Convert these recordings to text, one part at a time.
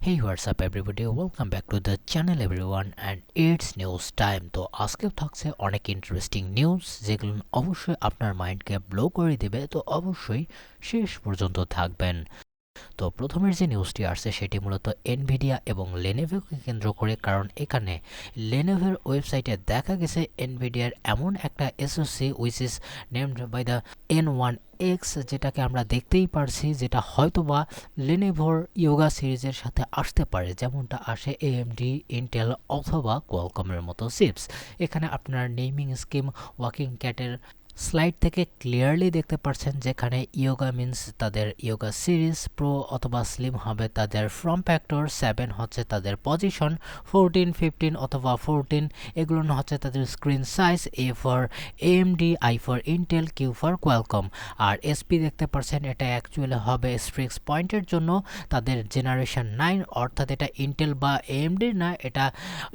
What's up everybody welcome back to the channel everyone and it's news time তো আজকেও থাকছে অনেক interesting news যেগুলো অবশ্যই আপনার মাইন্ডকে ব্লো করে দিবে তো অবশ্যই শেষ পর্যন্ত থাকবেন তো প্রথমের যে নিউজটি আসছে সেটি মূলত এনভিডিয়া এবং লেনেভোকে কেন্দ্র করে, কারণ এখানে লেনেভের ওয়েবসাইটে দেখা গেছে এনভিডিয়ার এমন একটা SoC which is named by the N one X যেটাকে আমরা দেখতেই পারছি, যেটা হয়তোবা লেনেভোর ইয়োগা সিরিজের সাথে আসতে পারে। যেমনটা আসে এএমডি ইন্টেল অথবা কোয়ালকমের মতো চিপস এখানে আপনার নেমিং স্কিম ওয়াকিং ক্যাটের স্লাইড থেকে ক্লিয়ারলি দেখতে পাচ্ছেন যেখানে ইয়োগা মিন্স তাদের ইয়োগা সিরিজ প্রো অথবা স্লিম হবে তাদের ফ্রম ফ্যাক্টর সেভেন হচ্ছে তাদের পজিশন ফোরটিন ফিফটিন অথবা ফোরটিন এগুলো হচ্ছে তাদের screen size A for AMD I for Intel Q for Qualcomm R SP দেখতে পাচ্ছেন এটা অ্যাকচুয়ালি হবে স্ট্রিক্স পয়েন্টের জন্য, তাদের জেনারেশন নাইন অর্থাৎ এটা ইন্টেল বা এএমডির না, এটা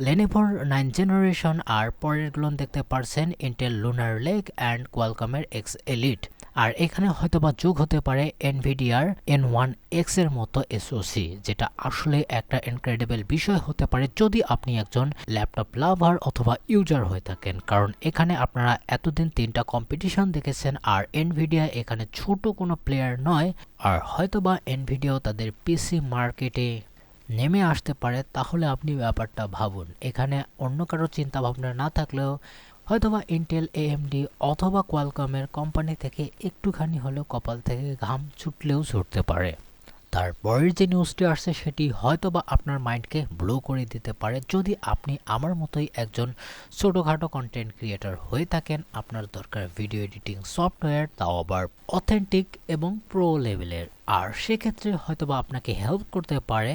লেনেভোর নাইন জেনারেশন আর পরেরগুলো দেখতে পাচ্ছেন ইন্টেল লুনার লেক অ্যান্ড কোয়ালকমের এক্স এলিট আর এখানে হয়তোবা যোগ হতে পারে এনভিডিআর এন ওয়ান এক্সের মতো এসওসি যেটা আসলে একটা ইনক্রেডিবল বিষয় হতে পারে যদি আপনি একজন ল্যাপটপ লাভার অথবা ইউজার হয়ে থাকেন। কারণ এখানে আপনারা এতদিন তিনটা কম্পিটিশন দেখেছেন, আর এনভিডিয়া এখানে ছোট কোনো প্লেয়ার নয়। আর হয়তোবা এনভিডিয়াও তাদের পিসি মার্কেটে নেমে আসতে পারে, তাহলে আপনি ব্যাপারটা ভাবুন। এখানে অন্য কারও চিন্তা ভাবনা না থাকলেও হয়তোবা ইন্টেল এএমডি অথবা কোয়ালকমের কোম্পানি থেকে একটুখানি হলেও কপাল থেকে ঘাম ছুটলেও ছুটতে পারে। তারপরের যে নিউজটি আসছে সেটি হয়তোবা আপনার মাইন্ডকে ব্লো করে দিতে পারে। যদি আপনি আমার মতোই একজন ছোটোখাটো কন্টেন্ট ক্রিয়েটর হয়ে থাকেন, আপনার দরকার ভিডিও এডিটিং সফটওয়্যার তাও আবার অথেন্টিক এবং প্রো লেভেলের আর সেক্ষেত্রে হয়তোবা আপনাকে হেল্প করতে পারে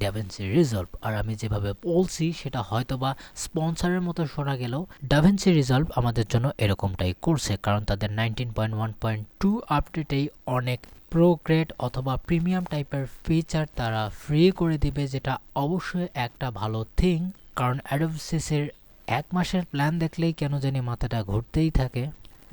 ড্যাভেন্সি রিজলভ আর আমি যেভাবে বলছি, সেটা হয়তোবা স্পন্সরের মতো শোনা গেলেও ডাভেন্সি রিজলভ আমাদের জন্য এরকমটাই করছে, কারণ তাদের nineteen point one point two আপডেটেই অনেক প্রো গ্রেড অথবা প্রিমিয়াম টাইপের ফিচার তারা ফ্রি করে দিবে, যেটা অবশ্যই একটা ভালো থিং কারণ অ্যাডোসিসের এক মাসের প্ল্যান দেখলেই কেন জানি মাথাটা ঘুরতেই থাকে।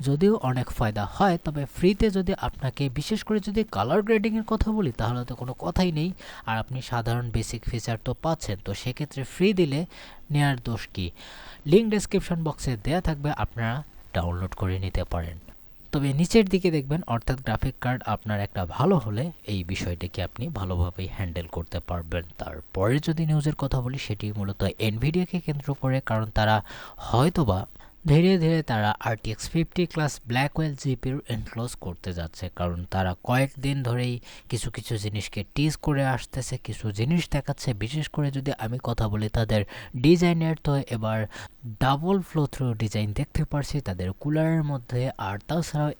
যদিও অনেক ফায়দা হয়, তবে ফ্রিতে যদি আপনাকে, বিশেষ করে যদি কালার গ্রেডিংয়ের কথা বলি, তাহলে তো কোনো কথাই নেই। আর আপনি সাধারণ বেসিক ফিচার তো পাচ্ছেন, তো সেক্ষেত্রে ফ্রি দিলে নেয়ার দোষ কী? লিঙ্ক ডেসক্রিপশন বক্সে দেয়া থাকবে, আপনারা ডাউনলোড করে নিতে পারেন। তবে নিচের দিকে দেখবেন, অর্থাৎ গ্রাফিক কার্ড আপনার একটা ভালো হলে এই বিষয়টিকে আপনি ভালোভাবেই হ্যান্ডেল করতে পারবেন। তারপরে যদি নিউজের কথা বলি, সেটি মূলত এনভিডিয়াকে কেন্দ্র করে, কারণ তারা হয়তোবা ধীরে ধীরে তারা আরটিএক্স ফিফটি ক্লাস ব্ল্যাকওয়েল জিপির এনক্লোজ করতে যাচ্ছে, কারণ তারা কয়েকদিন ধরেই কিছু কিছু জিনিসকে টিজ করে আসতেছে, কিছু জিনিস দেখাচ্ছে। বিশেষ করে যদি আমি কথা বলি তাদের ডিজাইনের তো এবার ডাবল ফ্লো থ্রু ডিজাইন দেখতে পারছি, তাদের কুলারের মধ্যে, আর তাছাড়াও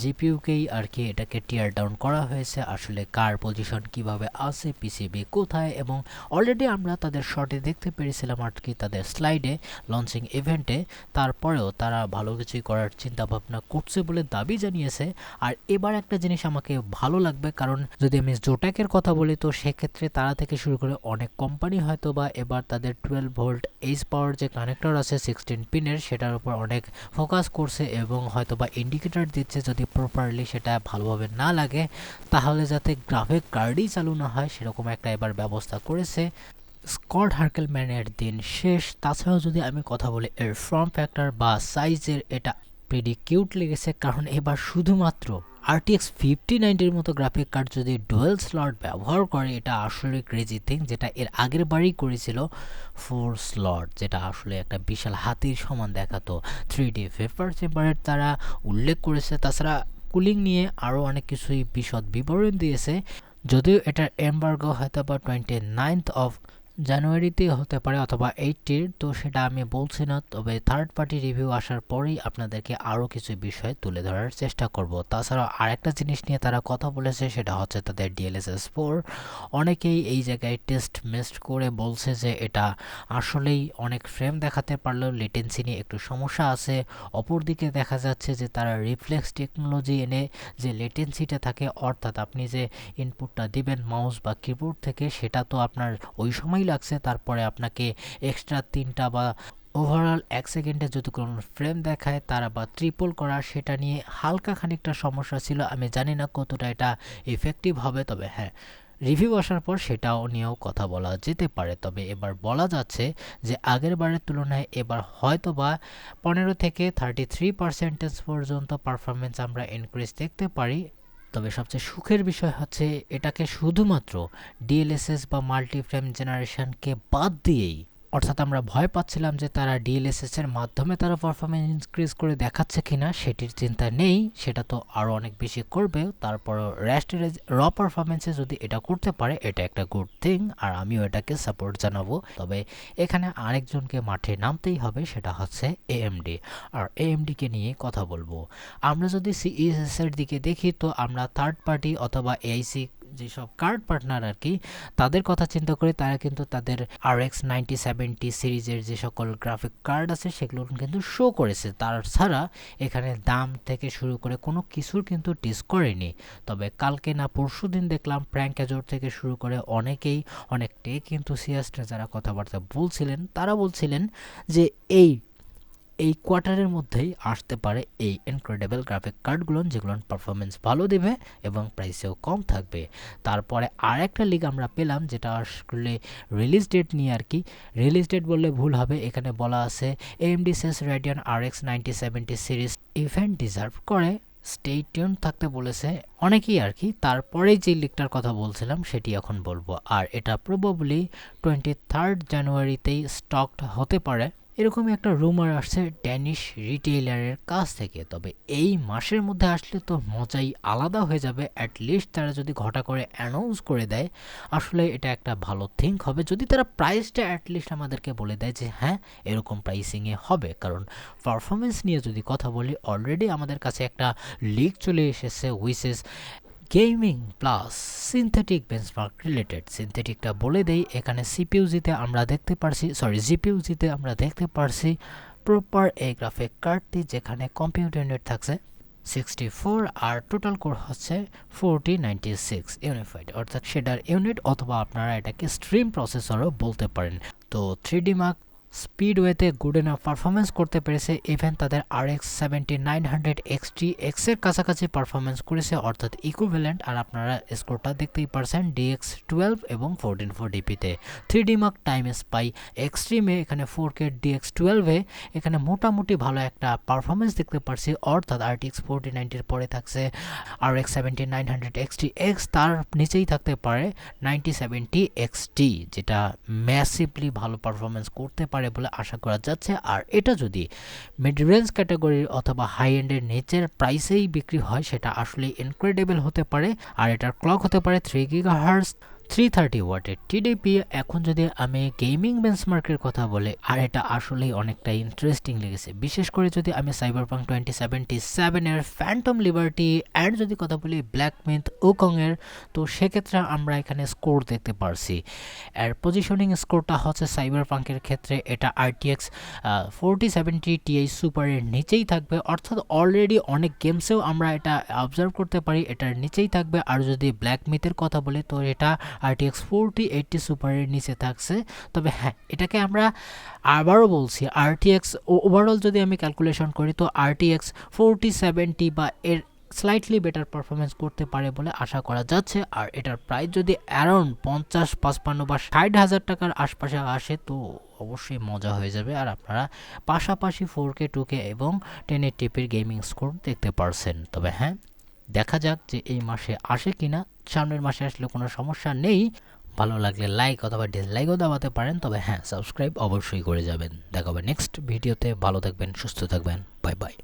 জিপিউকেই আর কি এটাকে টিয়ার ডাউন করা হয়েছে, আসলে কার পজিশন কীভাবে আছে পিসিবি কোথায়, এবং অলরেডি আমরা তাদের শর্টে দেখতে পেরেছিলাম আর কি তাদের স্লাইডে লঞ্চিং ইভেন্টে তারপরেও তারা ভালো কিছুই করার চিন্তা ভাবনা করছে বলে দাবি জানিয়েছে। আর এবার একটা জিনিস আমাকে ভালো লাগবে, কারণ যদি আমি জোটাকের কথা বলি, তো সেক্ষেত্রে তারা থেকে শুরু করে অনেক কোম্পানি হয়তো বা এবার তাদের টুয়েলভ ভোল্ট এইচ পাওয়ার যে কানেক্টর আছে সিক্সটিন পিনের সেটার উপর অনেক ফোকাস করছে এবং হয়তো বা ইন্ডিকেটার দিচ্ছে যদি প্রপারলি সেটা ভালোভাবে না লাগে, তাহলে যাতে গ্রাফিক কার্ডই চালু না হয় সেরকম একটা এবার ব্যবস্থা করেছে স্কট হার্কেলম্যানের দিন শেষ। তাছাড়াও যদি আমি কথা বলি এর ফর্ম ফ্যাক্টর বা সাইজের এটা প্রেডি কিউট লেগেছে কারণ এবার শুধুমাত্র আরটিএক্স ফিফটি নাইনটির মতো গ্রাফিক কার্ড যদি ডুয়েল স্লট ব্যবহার করে, এটা আসলে ক্রেজি থিং যেটা এর আগের বারই করেছিল ফোর স্লট যেটা আসলে একটা বিশাল হাতির সমান দেখাতো। থ্রি ডি পেপার চেম্বারের তারা উল্লেখ করেছে। তাছাড়া কুলিং নিয়ে আরও অনেক কিছুই বিশদ বিবরণ দিয়েছে। যদিও এটার এম্বার্গো হয়তো বা টোয়েন্টি নাইনথ অফ জানুয়ারিতে হতে পারে অথবা এইটটির তো সেটা আমি বলছি না, তবে থার্ড পার্টি রিভিউ আসার পরেই আপনাদেরকে আরও কিছু বিষয় তুলে ধরার চেষ্টা করব। তাছাড়াও আরেকটা জিনিস নিয়ে তারা কথা বলেছে, সেটা হচ্ছে তাদের ডিএলএসএস ফোর অনেকেই এই জায়গায় টেস্ট মেস্ট করে বলছে যে এটা আসলেই অনেক ফ্রেম দেখাতে পারলেও লেটেন্সি নিয়ে একটু সমস্যা আছে। অপরদিকে দেখা যাচ্ছে যে তারা রিফ্লেক্স টেকনোলজি এনে যে লেটেন্সিটা থাকে, অর্থাৎ আপনি যে ইনপুটটা দিবেন মাউস বা কিবোর্ড থেকে, সেটা তো আপনার ওই সময় লাগছে, তারপরে আপনাকে এক্সট্রা তিনটা বা ওভারঅল এক সেকেন্ডে যদি কোনো ফ্রেম দেখায়, তারা বা ট্রিপল করা, সেটা নিয়ে হালকা খানিকটা সমস্যা ছিল। আমি জানি না কতটা এটা ইফেক্টিভ হবে, তবে হ্যাঁ রিভিউ আসার পর সেটাও নিয়েও কথা বলা যেতে পারে। তবে এবার বলা যাচ্ছে যে, আগের বারের তুলনায় এবার হয়তো বা পনেরো থেকে থার্টি থ্রি পার্সেন্টেজ পর্যন্ত পারফরমেন্স আমরা ইনক্রিজ দেখতে পারি। তবে সবচেয়ে সুখের বিষয় হচ্ছে এটাকে শুধুমাত্র ডিএলএসএস বা মাল্টিফ্রেম জেনারেশনকে বাদ দিয়েই অর্থাৎ আমরা ভয় পাচ্ছিলাম যে তারা ডিএলএসএস এর মাধ্যমে তারা পারফরমেন্স ইনক্রিজ করে দেখাচ্ছে কিনা, সেটির চিন্তা নেই, সেটা তো আরও অনেক বেশি করবে তারপর র্যাস্টের র পারফরমেন্সে যদি এটা করতে পারে, এটা একটা গুড থিং আর আমিও এটাকে সাপোর্ট জানাব। তবে এখানে আরেকজনকে মাঠে নামতেই হবে, সেটা হচ্ছে এএমডি আর এএমডিকে নিয়ে কথা বলব। আমরা যদি সিইএসএস এর দিকে দেখি, তো আমরা থার্ড পার্টি অথবা এআইসি যেসব কার্ড পার্টনার আর কি, তাদের কথা চিন্তা করে তারা কিন্তু তাদের আর এক্স নাইনটি সেভেন্টি সিরিজের যে সকল গ্রাফিক কার্ড আছে সেগুলো কিন্তু শো করেছে। তার ছাড়া এখানে দাম থেকে শুরু করে কোনো কিছুর কিন্তু ডিস করেনি। তবে কালকে না পরশু দিন দেখলাম প্র্যাঙ্ক অ্যাজোর থেকে শুরু করে অনেকেই, অনেকটাই কিন্তু সিয়াস্টে যারা কথাবার্তা বলছিলেন, তারা বলছিলেন যে এই এই কোয়ার্টারের মধ্যেই আসতে পারে এই ইনক্রেডিবল গ্রাফিক কার্ডগুলো যেগুলো পারফরমেন্স ভালো দেবে এবং প্রাইসেও কম থাকবে। তারপরে আর একটা লিগ আমরা পেলাম যেটা আসলে রিলিজ ডেট নিয়ে আর কি। রিলিজ ডেট বললে ভুল হবে, এখানে বলা আছে এএমডি সেস Radeon R X ninety seventy series event deserve করে। স্টে টিউন থাকতে বলেছে অনেকেই আর কি। তারপরে যে লিগটার কথা বলছিলাম সেটি এখন বলব। আর এটা প্রবাবলি টোয়েন্টি থার্ড জানুয়ারিতেই স্টকড হতে পারে। এরকমই একটা রুমার আসছে ড্যানিশ রিটেইলারের কাছ থেকে। তবে এই মাসের মধ্যে আসলে তো মজাই আলাদা হয়ে যাবে। অ্যাটলিস্ট তারা যদি ঘটা করে অ্যানাউন্স করে দেয়, আসলে এটা একটা ভালো থিঙ্ক হবে। যদি তারা প্রাইসটা অ্যাটলিস্ট আমাদেরকে বলে দেয় যে হ্যাঁ এরকম প্রাইসিংয়ে হবে। কারণ পারফরমেন্স নিয়ে যদি কথা বলি অলরেডি আমাদের কাছে একটা লিগ চলে এসেছে wishes gaming plus synthetic benchmark related. সিনথেটিকটা বলে দেই, এখানে সিপিউজিতে আমরা দেখতে পারছি, সরি জিপিউজিতে আমরা দেখতে পারছি প্রপার এই গ্রাফিক কার্ডটি যেখানে কম্পিউটার ইউনিট থাকছে সিক্সটি ফোর আর টোটাল কোর হচ্ছে ফোরটি নাইনটি সিক্স ইউনিফাইড। অর্থাৎ সেটার ইউনিট অথবা আপনারা এটাকে স্ট্রিম প্রসেসরও বলতে পারেন। তো থ্রি ডি মার্ক স্পিডওয়েতে গুড এনাফ পারফরমেন্স করতে পেরেছে ইভেন তাদের R X seventy nine hundred X XT এক্সের কাছাকাছি পারফরমেন্স করেছে, অর্থাৎ ইকুইভ্যালেন্ট আর আপনারা স্কোরটা দেখতেই পারছেন ডিএক্স টুয়েলভ এবং fourteen four ডিপিতে three D mark time spy এক্সট্রিমে এখানে ফোর কে ডিএক্স টুয়েলভে এখানে মোটামুটি ভালো একটা পারফরমেন্স দেখতে পারছি, অর্থাৎ আরটিএক্স ফোরটি নাইনটির পরে থাকছে আর X seventy nine hundred XT X তার নিচেই থাকতে পারে নাইনটি সেভেন্টি এক্সটি যেটা ম্যাসিভলি ভালো পারফরমেন্স করতে পারে। বলে আশা করা যাচ্ছে। আর এটা যদি মিড রেঞ্জ ক্যাটাগরির অথবা হাই এন্ডের নিচের প্রাইসেই বিক্রি হয়, সেটা আসলে ইনক্রেডিবল হতে পারে। আর এটার ক্লক হতে পারে three giga hertz three thirty ওয়াটের টিডিপি এখন যদি আমি গেমিং বেঞ্চমার্কের কথা বলি, আর এটা আসলেই অনেকটা ইন্টারেস্টিং লেগেছে। বিশেষ করে যদি আমি সাইবার পাং টোয়েন্টি সেভেন্টি সেভেনের ফ্যান্টম লিবার্টি অ্যান্ড যদি কথা বলি ব্ল্যাক মিথ ওকংয়ের তো সেক্ষেত্রে আমরা এখানে স্কোর দেখতে পারছি। আর পজিশনিং স্কোরটা হচ্ছে সাইবার পাঙ্কের ক্ষেত্রে, এটা আরটিএক্স ফোরটি সেভেন্টি টিআই সুপারের নিচেই থাকবে। অর্থাৎ অলরেডি অনেক গেমসেও আমরা এটা অবজার্ভ করতে পারি, এটার নিচেই থাকবে। আর যদি ব্ল্যাক মিথের কথা বলি, তো এটা আরটিএক্স ফোরটি এইটটি সুপারের নিচে থাকছে। তবে হ্যাঁ এটাকে আমরা আবারও বলছি আরটিএক্স ওভারঅল যদি আমি ক্যালকুলেশন করি, তো আরটিএক্স ফোরটি সেভেন্টি বা এর স্লাইটলি বেটার পারফরমেন্স করতে পারে বলে আশা করা যাচ্ছে। আর এটার প্রাইস যদি অ্যারাউন্ড পঞ্চাশ, পাঁচপান্ন বা ষাট হাজার টাকার আশপাশে আসে, তো অবশ্যই মজা হয়ে যাবে। আর আপনারা পাশাপাশি ফোর কে টু কে এবং টেন টিপির গেমিং স্কোর দেখতে পারছেন। তবে হ্যাঁ দেখা যাক যে এই মাসে আসে কিনা। সামনের মাসে আসলে কোনো সমস্যা নেই। ভালো লাগলে লাইক অথবা ডিসলাইকও দাবাতে পারেন, তবে হ্যাঁ সাবস্ক্রাইব অবশ্যই করে যাবেন। দেখা হবে নেক্সট ভিডিওতে ভালো থাকবেন, সুস্থ থাকবেন। Bye bye